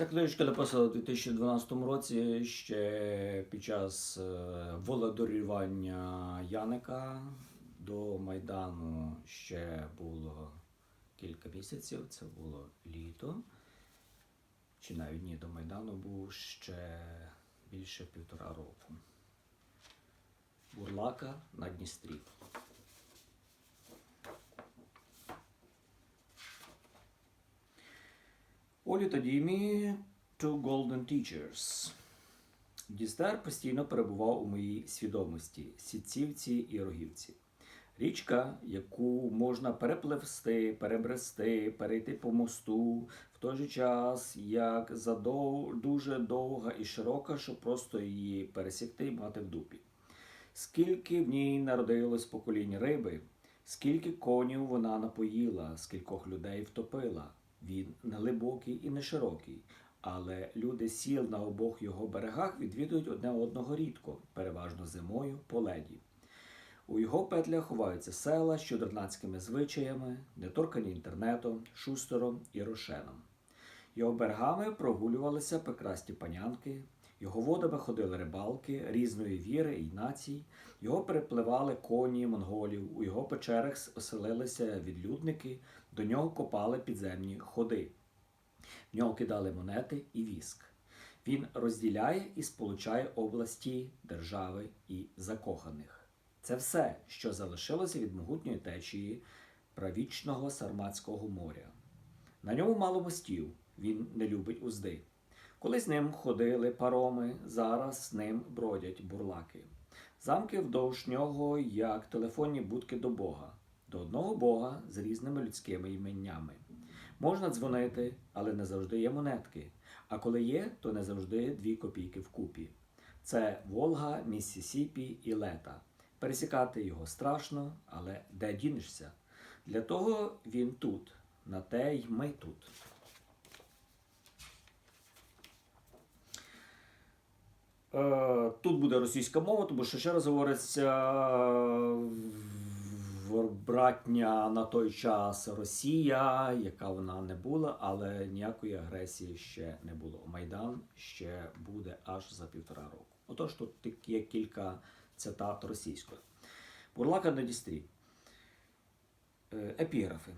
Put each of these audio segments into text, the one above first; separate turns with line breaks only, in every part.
Ця книжка написана у 2012 році ще під час е, володарювання Яника. До Майдану ще було кілька місяців, це було літо. Чи навіть ні, до Майдану був ще більше півтора року. Бурлака на Дністрі. Олі та Дімі Two Golden Teachers. Дістер постійно перебував у моїй свідомості, сітцівці і рогівці. Річка, яку можна перепливсти, перебрести, перейти по мосту, в той же час, як задов... дуже довга і широка, щоб просто її пересікти і мати в дупі. Скільки в ній народилось поколінь риби, скільки конів вона напоїла, скількох людей втопила. Він не глибокий і не широкий, але люди сіл на обох його берегах відвідують одне одного рідко, переважно зимою по леді. У його петлях ховаються села з чудернацькими звичаями, неторкані інтернетом, шустером і рошеном. Його берегами прогулювалися прекрасні панянки, його водами ходили рибалки різної віри і націй, його перепливали коні монголів, у його печерах оселилися відлюдники, до нього копали підземні ходи. В нього кидали монети і віск. Він розділяє і сполучає області, держави і закоханих. Це все, що залишилося від могутньої течії правічного Сарматського моря. На ньому мало мостів, він не любить узди. Колись ним ходили пароми, зараз ним бродять бурлаки. Замки вдовж нього, як телефонні будки до Бога, до одного Бога з різними людськими іменнями. Можна дзвонити, але не завжди є монетки. А коли є, то не завжди дві копійки вкупі. Це Волга, Міссісіпі і Лета. Пересікати його страшно, але де дінешся? Для того він тут, на те й ми тут. Тут буде російська мова, тому що ще раз говориться в- братня на той час Росія, яка вона не була, але ніякої агресії ще не було. Майдан ще буде аж за півтора року. Отож, тут тик- є кілька цитат російської. Бурлака на Дістрі. Э, Эпиграфы.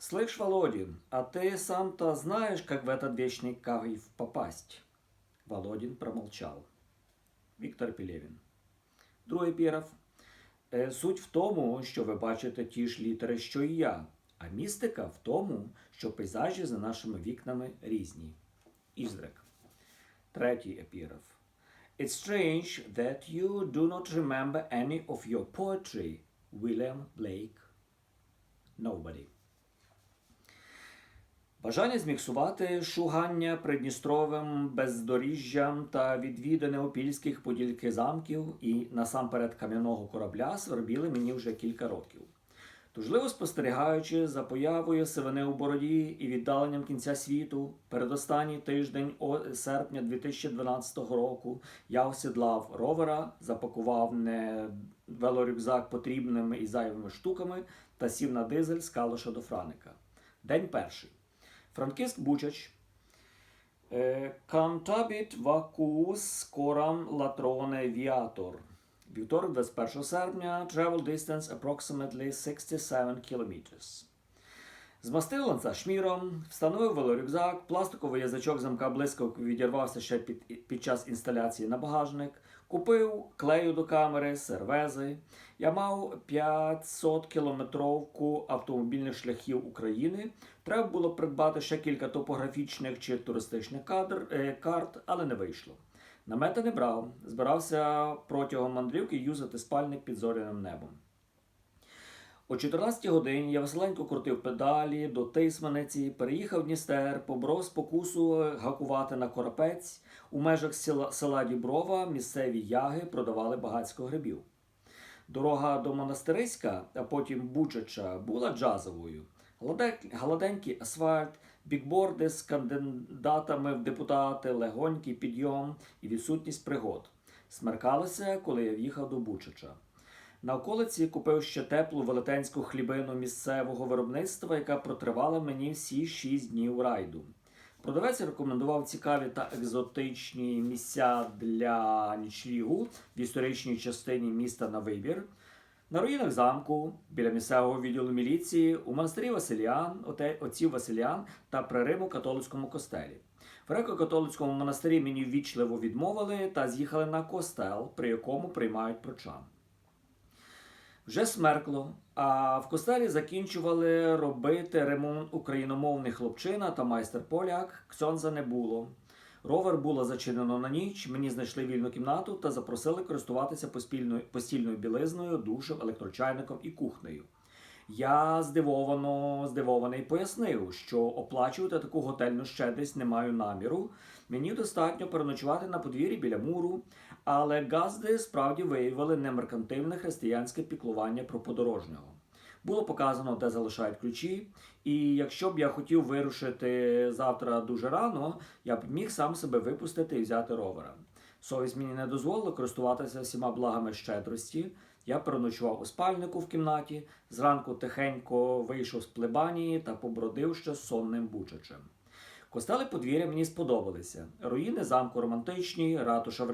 Слышь, Володин, а ты сам-то знаешь, как в этот вечный кайф попасть? Володин промолчал. Віктор Пілєвін. Другий епіграф. «Е, Суть в тому, що ви бачите ті ж літери, що і я, а містика в тому, що пейзажі за нашими вікнами різні. Іздрик. Третій епіграф. It's strange that you do not remember any of your poetry, William Blake. Nobody. Бажання зміксувати шугання Придністровим бездоріжжям та відвідини опільських подільки замків і насамперед кам'яного корабля свербіли мені вже кілька років. Тужливо спостерігаючи за появою сивини у бороді і віддаленням кінця світу, передостанній тиждень серпня 2012 року я осідлав ровера, запакував не велорюкзак потрібними і зайвими штуками та сів на дизель з Калуша до Франика. День перший. Франківськ Бучач. Кантабіт вакуус корам латроне віатор. Вівторок, 21 серпня. Travel distance approximately 67 kilometers. Змастив ланца шміром, встановив велорюкзак, пластиковий язичок замка близько відірвався ще під, під час інсталяції на багажник. Купив клею до камери, сервези. Я мав 500 кілометровку автомобільних шляхів України. Треба було придбати ще кілька топографічних чи туристичних кадр, е, карт, але не вийшло. Намети не брав, збирався протягом мандрівки юзати спальник під зоряним небом. О 14 годині я веселенько крутив педалі до Тисманиці, переїхав Дністер, поборов спокусу гакувати на коропець. У межах села, села Діброва місцеві яги продавали багатсько грибів. Дорога до Монастириська, а потім Бучача, була джазовою. Гладенький асфальт, бікборди з кандидатами в депутати, легонький підйом і відсутність пригод. Смеркалося, коли я в'їхав до Бучача. На околиці купив ще теплу велетенську хлібину місцевого виробництва, яка протривала мені всі шість днів райду. Продавець рекомендував цікаві та екзотичні місця для нічлігу в історичній частині міста на вибір. На руїнах замку, біля місцевого відділу міліції, у монастирі Василіан, отців Василіан та при Римо-католицькому костелі. В греко-католицькому монастирі мені ввічливо відмовили та з'їхали на костел, при якому приймають прочан. Вже смеркло, а в костелі закінчували робити ремонт україномовний хлопчина та майстер поляк. Ксьонза не було. Ровер було зачинено на ніч. Мені знайшли вільну кімнату та запросили користуватися постільною, постільною білизною, душем, електрочайником і кухнею. Я здивовано здивований пояснив, що оплачувати таку готельну щедрість не маю наміру. Мені достатньо переночувати на подвір'ї біля муру, але газди справді виявили немеркантильне християнське піклування про подорожнього. Було показано, де залишають ключі, і якщо б я хотів вирушити завтра дуже рано, я б міг сам себе випустити і взяти ровера. Совість мені не дозволила користуватися всіма благами щедрості. Я переночував у спальнику в кімнаті, зранку тихенько вийшов з плебанії та побродив ще сонним бучачем. Костели подвір'я мені сподобалися. Руїни замку романтичні, ратуша в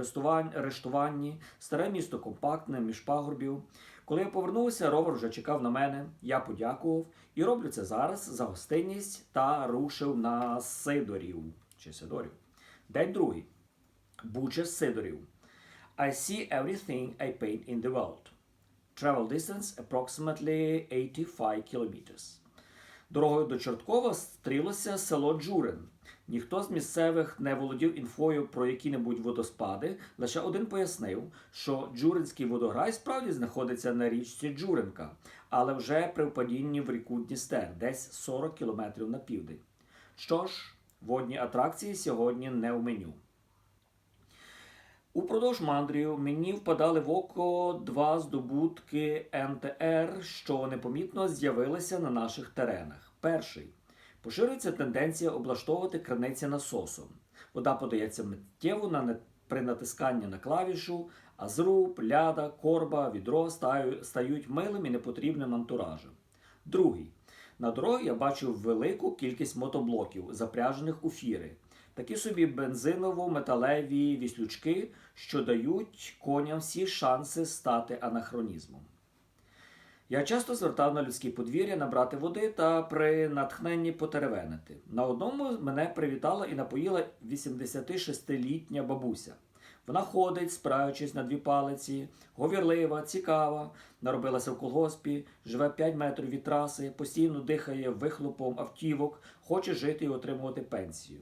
арештуванні, старе місто компактне, між пагорбів. Коли я повернувся, ровер вже чекав на мене. Я подякував і роблю це зараз за гостинність та рушив на Сидорів чи Сидорів. День другий. Буча Сидорів. I see everything I paint in the world. Travel distance approximately 85 kilometers. Дорогою до Чорткова стрілося село Джурин. Ніхто з місцевих не володів інфою про які-небудь водоспади. Лише один пояснив, що Джуринський водограй справді знаходиться на річці Джуринка, але вже при впадінні в ріку Дністер, десь 40 кілометрів на південь. Що ж, водні атракції сьогодні не в меню. Упродовж мандрів мені впадали в око два здобутки НТР, що непомітно з'явилися на наших теренах. Перший поширюється тенденція облаштовувати криниці насосом. Вода подається миттєво на не- при натисканні на клавішу, а зруб, ляда, корба, відро стають милим і непотрібним антуражем. Другий. На дорозі я бачив велику кількість мотоблоків, запряжених у фіри. Такі собі бензиново-металеві віслючки, що дають коням всі шанси стати анахронізмом. Я часто звертав на людські подвір'я набрати води та при натхненні потеревенити. На одному мене привітала і напоїла 86-літня бабуся. Вона ходить, спираючись на дві палиці, говірлива, цікава, наробилася в колгоспі, живе 5 метрів від траси, постійно дихає вихлопом автівок, хоче жити і отримувати пенсію.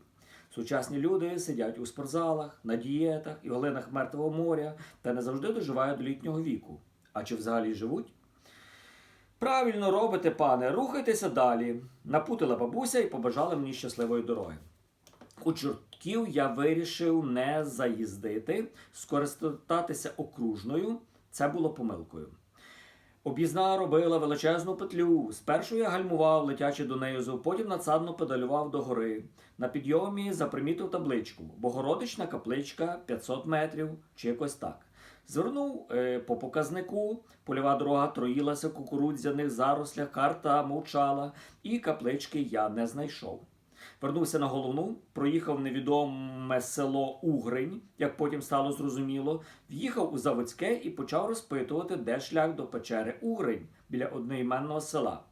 Сучасні люди сидять у спортзалах, на дієтах і глинах мертвого моря та не завжди доживають до літнього віку. А чи взагалі живуть? Правильно робите, пане, рухайтеся далі. Напутила бабуся і побажала мені щасливої дороги. У чортків я вирішив не заїздити, скористатися окружною. Це було помилкою. Об'їзна робила величезну петлю. Спершу я гальмував, летячи донизу, потім надсадно педалював до гори. На підйомі запримітив табличку Богородична капличка 500 метрів чи якось так. Звернув е, по показнику, польова дорога троїлася в кукурудзяних зарослях, карта мовчала, і каплички я не знайшов. Вернувся на головну, проїхав невідоме село Угринь, як потім стало зрозуміло, в'їхав у Заводське і почав розпитувати, де шлях до печери Угринь біля одноіменного села.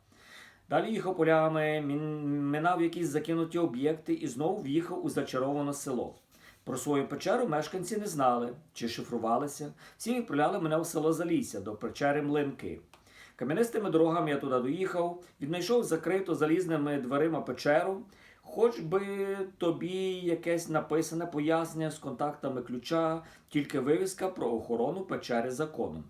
Далі їхав полями, минав якісь закинуті об'єкти і знову в'їхав у зачароване село. Про свою печеру мешканці не знали чи шифрувалися. Всі відправляли мене в село Залісся до печери Млинки. Кам'янистими дорогами я туди доїхав, віднайшов закриту залізними дверима печеру. Хоч би тобі якесь написане пояснення з контактами ключа, тільки вивіска про охорону печери законом.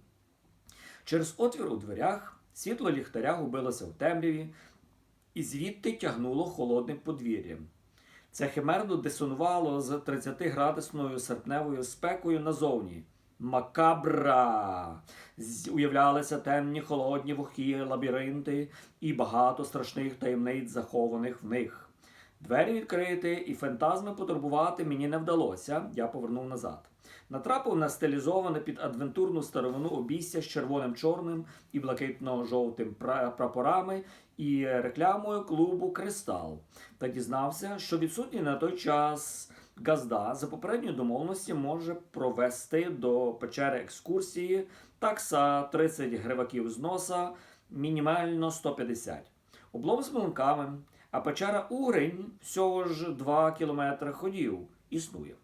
Через отвір у дверях світло ліхтаря губилося в темряві, і звідти тягнуло холодним подвір'ям. Це химерно дисонувало з 30-градусною серпневою спекою назовні. Макабра! Уявлялися темні холодні вухі, лабіринти і багато страшних таємниць, захованих в них. Двері відкрити і фантазми потурбувати мені не вдалося, я повернув назад. Натрапив на стилізоване під адвентурну старовину обійстя з червоним чорним і блакитно-жовтим прапорами і рекламою клубу Кристал та дізнався, що відсутній на той час газда за попередньою домовленості може провести до печери екскурсії такса 30 гриваків з носа, мінімально 150. Облом з млинками, а печера Угринь всього ж 2 кілометри ходів існує.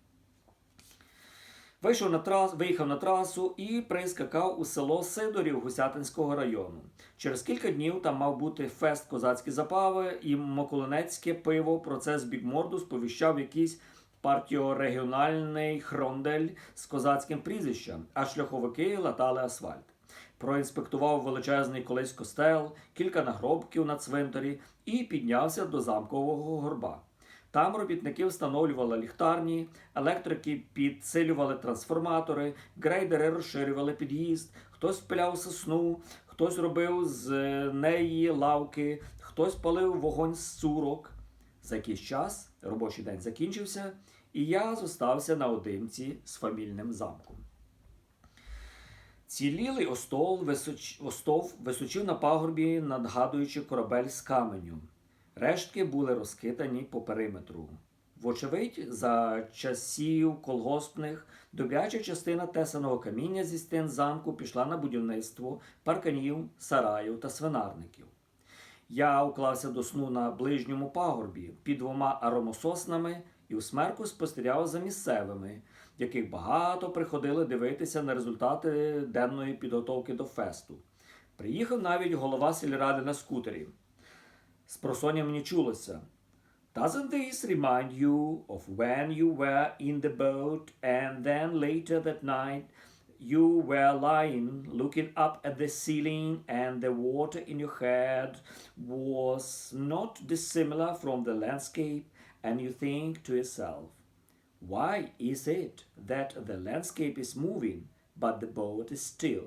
Вийшов на трас, виїхав на трасу і прискакав у село Сидорів Гусятинського району. Через кілька днів там мав бути фест козацькі запави і Моколинецьке пиво. Про це з бікморду сповіщав якийсь партіорегіональний хрондель з козацьким прізвищем, а шляховики латали асфальт. Проінспектував величезний колись костел, кілька нагробків на цвинтарі і піднявся до замкового горба. Там робітники встановлювали ліхтарні, електрики підсилювали трансформатори, грейдери розширювали під'їзд, хтось пиляв сосну, хтось робив з неї лавки, хтось палив вогонь з цурок. За якийсь час робочий день закінчився, і я зостався наодинці з фамільним замком. Цілілий остол височ... остов височив на пагорбі, надгадуючи корабель з каменю. Рештки були розкидані по периметру. Вочевидь, за часів колгоспних добряча частина тесаного каміння зі стін замку пішла на будівництво парканів, сараїв та свинарників. Я уклався до сну на ближньому пагорбі під двома аромососнами і у смерку спостерігав за місцевими, яких багато приходили дивитися на результати денної підготовки до фесту. Приїхав навіть голова сільради на скутері. З просоння мені чулося. Doesn't this remind you of when you were in the boat and then later that night you were lying looking up at the ceiling and the water in your head was not dissimilar from the landscape and you think to yourself, why is it that the landscape is moving but the boat is still?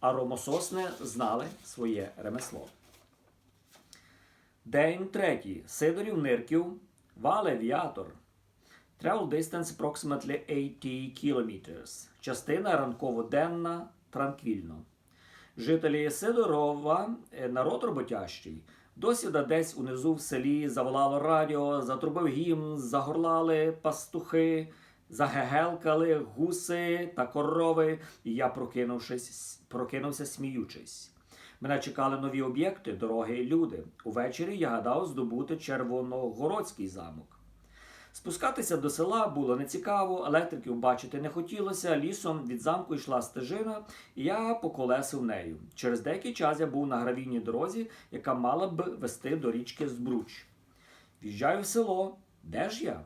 А ромососни знали своє ремесло. День третій. Сидорів Нирків. Вале Віатор. Travel distance approximately 80 kilometers. Частина ранково-денна, транквільно. Жителі Сидорова е, народ роботящий. Досвіда десь унизу в селі заволало радіо, затрубив гімн, загорлали пастухи, загегелкали гуси та корови, і я, прокинувшись, прокинувся сміючись. Мене чекали нові об'єкти, дороги і люди. Увечері я гадав здобути Червоногородський замок. Спускатися до села було нецікаво, електриків бачити не хотілося. Лісом від замку йшла стежина, і я поколесив нею. Через деякий час я був на гравійній дорозі, яка мала б вести до річки Збруч. В'їжджаю в село. Де ж я?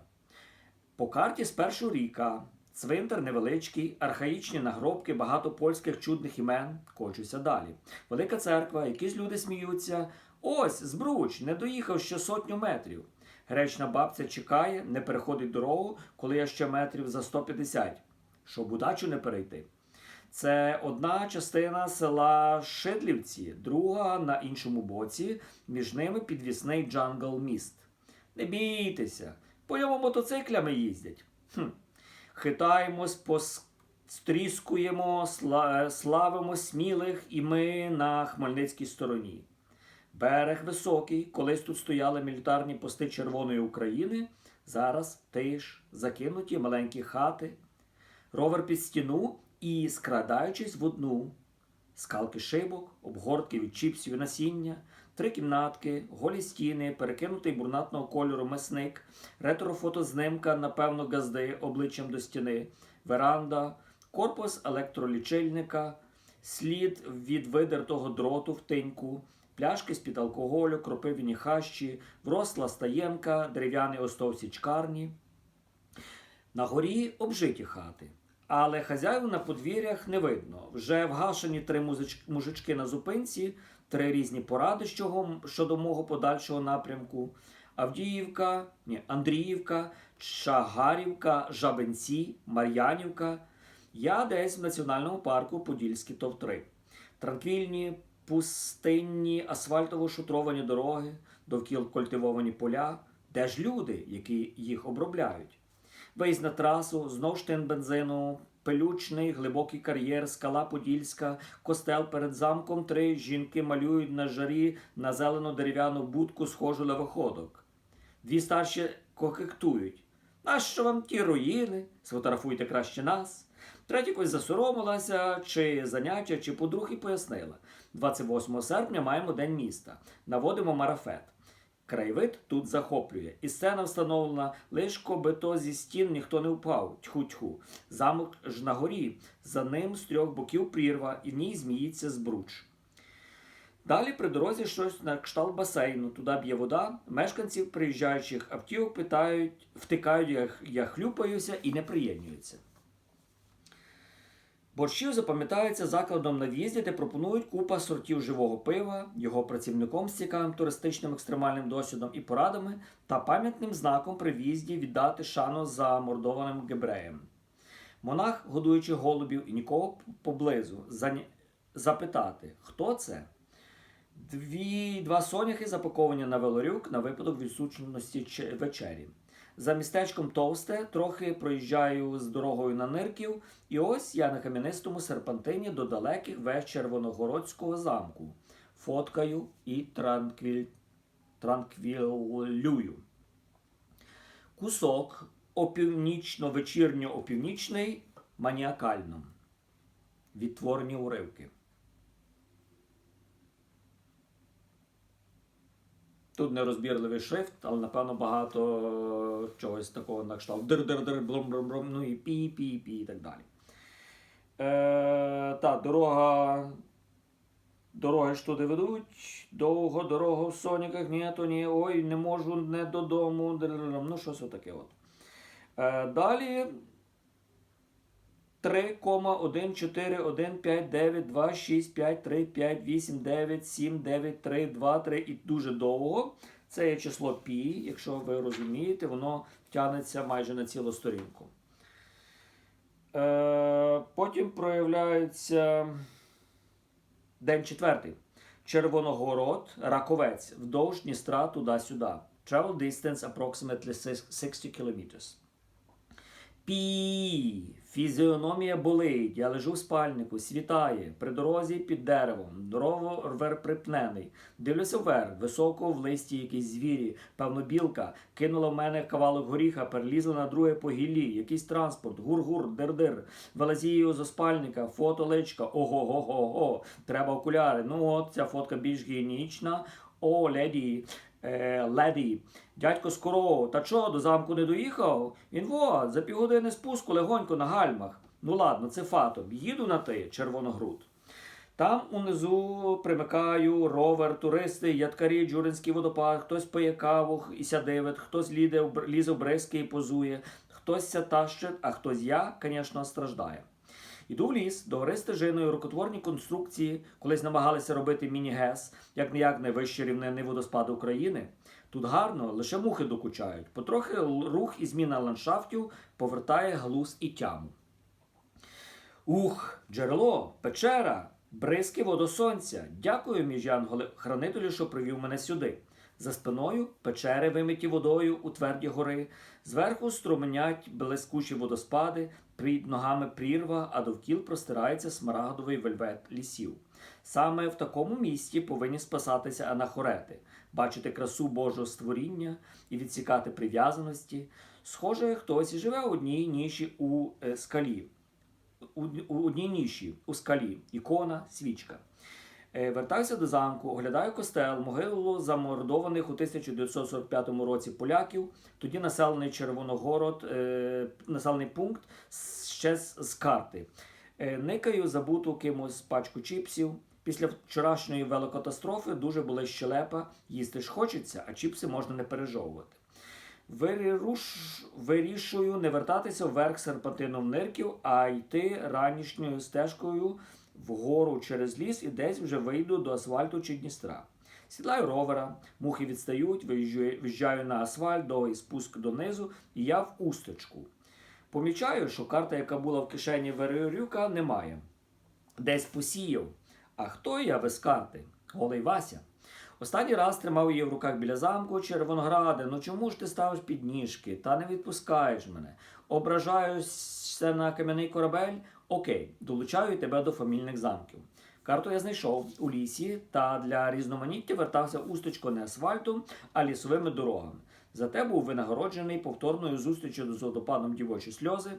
По карті спершу ріка, цвинтар невеличкий, архаїчні нагробки, багато польських чудних імен. Кочуся далі. Велика церква, якісь люди сміються. Ось, збруч, не доїхав ще сотню метрів. Гречна бабця чекає, не переходить дорогу, коли я ще метрів за 150, щоб удачу не перейти. Це одна частина села Шидлівці, друга на іншому боці, між ними підвісний джангл міст. Не бійтеся, по ньому мотоциклями їздять. Хм. Хитаємось, постріскуємо, славимо смілих, і ми на Хмельницькій стороні. Берег високий, колись тут стояли мілітарні пости Червоної України, зараз тиш, закинуті маленькі хати, ровер під стіну і, скрадаючись в одну, скалки шибок, обгортки від чіпсів і насіння, три кімнатки, голі стіни, перекинутий бурнатного кольору месник, ретро-фотознимка, напевно, газди обличчям до стіни, веранда, корпус електролічильника, слід від видертого дроту в тиньку, пляшки з-під алкоголю, кропивні хащі, вросла стаєнка, дерев'яний остов січкарні. На горі обжиті хати. Але хазяїв на подвір'ях не видно. Вже вгашені три мужички на зупинці, три різні поради щодо мого подальшого напрямку. Авдіївка, ні, Андріївка, Чагарівка, Жабенці, Мар'янівка. Я десь в національному парку Подільські товтри. Транквільні, пустинні, асфальтово-шутровані дороги, довкіл культивовані поля. Де ж люди, які їх обробляють? Виїзд на трасу, знов штин бензину, пилючний, глибокий кар'єр, скала Подільська, костел перед замком три жінки малюють на жарі на зелену дерев'яну будку схожу на виходок. Дві старші кокектують. Нащо вам ті руїни? Сфотографуйте краще нас. Третя якось засоромилася, чи заняття, чи подруг і пояснила. 28 серпня маємо День міста. Наводимо марафет. Краєвид тут захоплює. І сцена встановлена лиш коби то зі стін ніхто не впав. Тьху-тьху. Замок ж на горі. За ним з трьох боків прірва, і в ній зміїться збруч. Далі при дорозі щось на кшталт басейну. Туди б'є вода. Мешканців приїжджаючих автівок питають, втикають, я, хлюпаюся і не приєднуються. Борщів запам'ятається закладом на в'їзді, де пропонують купа сортів живого пива, його працівником з цікавим туристичним екстремальним досвідом і порадами та пам'ятним знаком при в'їзді віддати шану замордованим гебреям. Монах, годуючи голубів і нікого поблизу, запитати, хто це? Дві, два соняхи запаковані на велорюк на випадок відсутності вечері. За містечком Товсте трохи проїжджаю з дорогою на Нирків, і ось я на кам'янистому серпантині до далеких веж Червоногородського замку. Фоткаю і транквіль... транквілюю. Кусок опівнічно-вечірньо-опівнічний маніакально. Відтворені уривки. Тут нерозбірливий шрифт, але напевно багато чогось такого на кшталт дир-дир-дир, блум-блум-блум, ну і пі-пі-пі і так далі. Е, та, дорога. Дороги ж туди ведуть. Довго дорога в соніках, ні, то ні, ой, не можу не додому. Ну, щось отаке от. Е, далі 3, 1, 4, 1, 5, 9, 2, 6, 5, 3, 5, 8, 9, 7, 9, 3, 2, 3 і дуже довго. Це є число пі, якщо ви розумієте, воно тягнеться майже на цілу сторінку. Е, потім проявляється день четвертий. Червоногород, Раковець, вдовж Дністра туди-сюди. Travel distance approximately 60 kilometers. Пі. Фізіономія болить. Я лежу в спальнику, світає, при дорозі під деревом, дорого рвер припнений. Дивлюся вверх, високо в листі якісь звірі, певно, білка, кинула в мене кавалок горіха, перелізла на друге по гіллі, якийсь транспорт, гур-гур, дир-дир. Вилазію з оспальника, фото личка, ого-го-го-го, треба окуляри. Ну от, ця фотка більш гігієнічна. О, леді, е, леді. Дядько Скоро, та чого, до замку не доїхав? Він вот, за півгодини спуску легонько на гальмах. Ну ладно, це фатом. Їду на ти, червоногруд. Там унизу примикаю, ровер, туристи, ядкарі, Джуринський водопад, хтось пиє каву і сядивить, хтось ліде, лізе в бризки і позує, хтось ся тащить, а хтось я, звісно, страждає. Іду в ліс, до гори стежиною рукотворні конструкції, колись намагалися робити міні-гес, як ніяк найвищий рівнинний водоспад України. Тут гарно, лише мухи докучають. Потрохи рух і зміна ландшафтів повертає глузд і тяму. Ух, джерело, печера, бризки водосонця. Дякую, між янголи, хранителю, що привів мене сюди. За спиною печери вимиті водою у тверді гори, зверху струменять блискучі водоспади, під ногами прірва, а довкіл простирається смарагдовий вельвет лісів. Саме в такому місті повинні спасатися анахорети, бачити красу Божого створіння і відсікати прив'язаності. Схоже, хтось і живе у одній ніші у е, скалі у, у одній ніші у скалі, ікона, свічка. Е, Вертаюся до замку, оглядаю костел, могилу замордованих у 1945 році поляків, тоді населений Червоногород, е, населений пункт ще з, карти. Е, никаю забуту кимось пачку чіпсів. Після вчорашньої велокатастрофи дуже була щелепа, їсти ж хочеться, а чіпси можна не пережовувати. Виріруш... Вирішую не вертатися вверх серпантином нирків, а йти ранішньою стежкою вгору через ліс і десь вже вийду до асфальту чи Дністра. Сідлаю ровера, мухи відстають, виїжджаю, на асфальт, довгий спуск донизу, і я в усточку. Помічаю, що карта, яка була в кишені Верерюка, немає. Десь посіяв. А хто я без карти? Голий Вася. Останній раз тримав її в руках біля замку Червонограде. Ну чому ж ти ставиш підніжки та не відпускаєш мене? Ображаюся на кам'яний корабель? Окей, долучаю тебе до фамільних замків. Карту я знайшов у лісі та для різноманіття вертався усточко не асфальтом, а лісовими дорогами. Зате був винагороджений повторною зустрічю з водопадом дівочі сльози,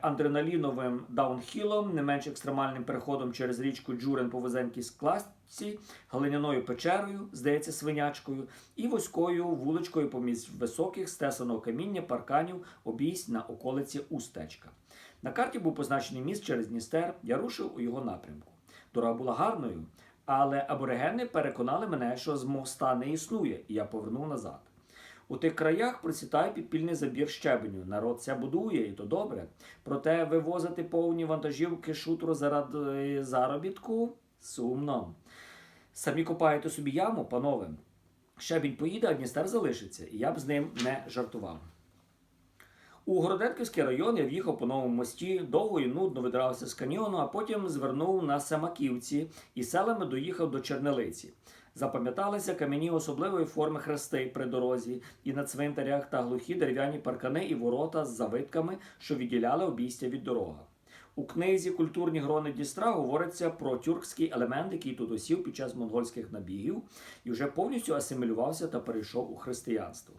адреналіновим даунхілом, не менш екстремальним переходом через річку Джурен по вузенькій скласці, глиняною печерою, здається, свинячкою, і вузькою вуличкою поміж високих стесаного каміння парканів обійсть на околиці Устечка. На карті був позначений міст через Дністер, я рушив у його напрямку. Дорога була гарною, але аборигени переконали мене, що з моста не існує, і я повернув назад. У тих краях процвітає підпільний забір щебеню. Народ це будує, і то добре. Проте вивозити повні вантажівки шутру заради заробітку сумно. Самі копаєте собі яму, панове. Щебінь поїде, а Дністер залишиться, і я б з ним не жартував. У Городенківський район я в'їхав по новому мості, довго і нудно видирався з каньйону, а потім звернув на Самаківці і селами доїхав до Чернелиці. Запам'яталися кам'яні особливої форми хрести при дорозі, і на цвинтарях та глухі дерев'яні паркани і ворота з завитками, що відділяли обійстя від дороги. У книзі Культурні грони Дністра говориться про тюркський елемент, який тут осів під час монгольських набігів і вже повністю асимілювався та перейшов у християнство.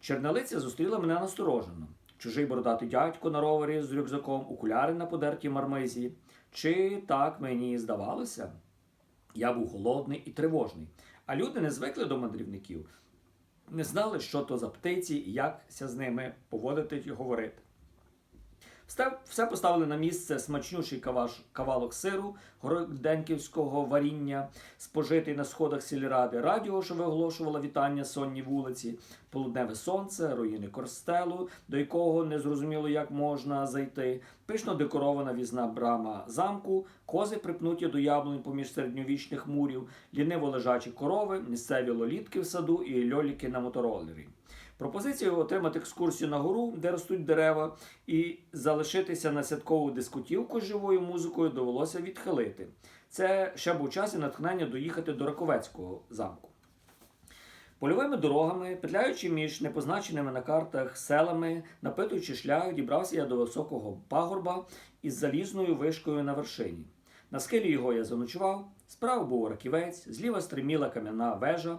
Чернелиця зустріла мене насторожено. Чужий бородатий дядько на ровері з рюкзаком, окуляри на подертій мармизі. Чи так мені здавалося? Я був голодний і тривожний, а люди не звикли до мандрівників, не знали, що то за птиці якся з ними поводити і говорити. Все, поставили на місце. Смачнючий каваш, кавалок сиру городенківського варіння, спожитий на сходах сільради, радіо, що виголошувало вітання сонній вулиці, полудневе сонце, руїни корстелу, до якого не зрозуміло, як можна зайти, пишно декорована візна брама замку, кози припнуті до яблунь поміж середньовічних мурів, ліниво лежачі корови, місцеві лолітки в саду і льоліки на мотороллері. Пропозицію отримати екскурсію на гору, де ростуть дерева, і залишитися на святкову дискутівку з живою музикою довелося відхилити. Це ще був час і натхнення доїхати до Раковецького замку. Польовими дорогами, петляючи між непозначеними на картах селами, напитуючи шлях, дібрався я до високого пагорба із залізною вишкою на вершині. На схилі його я заночував, справа був раківець, зліва стриміла кам'яна вежа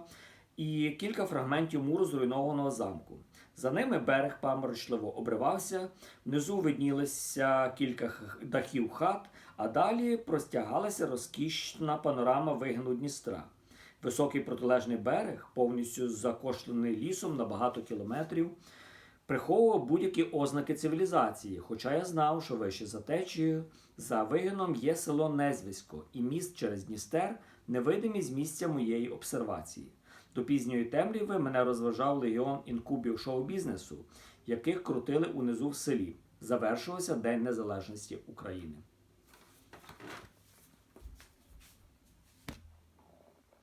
і кілька фрагментів муру зруйнованого замку. За ними берег паморочливо обривався, внизу виднілися кілька дахів хат, а далі простягалася розкішна панорама вигину Дністра. Високий протилежний берег, повністю закошлений лісом на багато кілометрів, приховував будь-які ознаки цивілізації, хоча я знав, що вище за течією, за вигином є село Незвисько і міст через Дністер, невидимі з місця моєї обсервації. До пізньої темряви мене розважав легіон інкубів шоу-бізнесу, яких крутили унизу в селі. Завершилося День Незалежності України.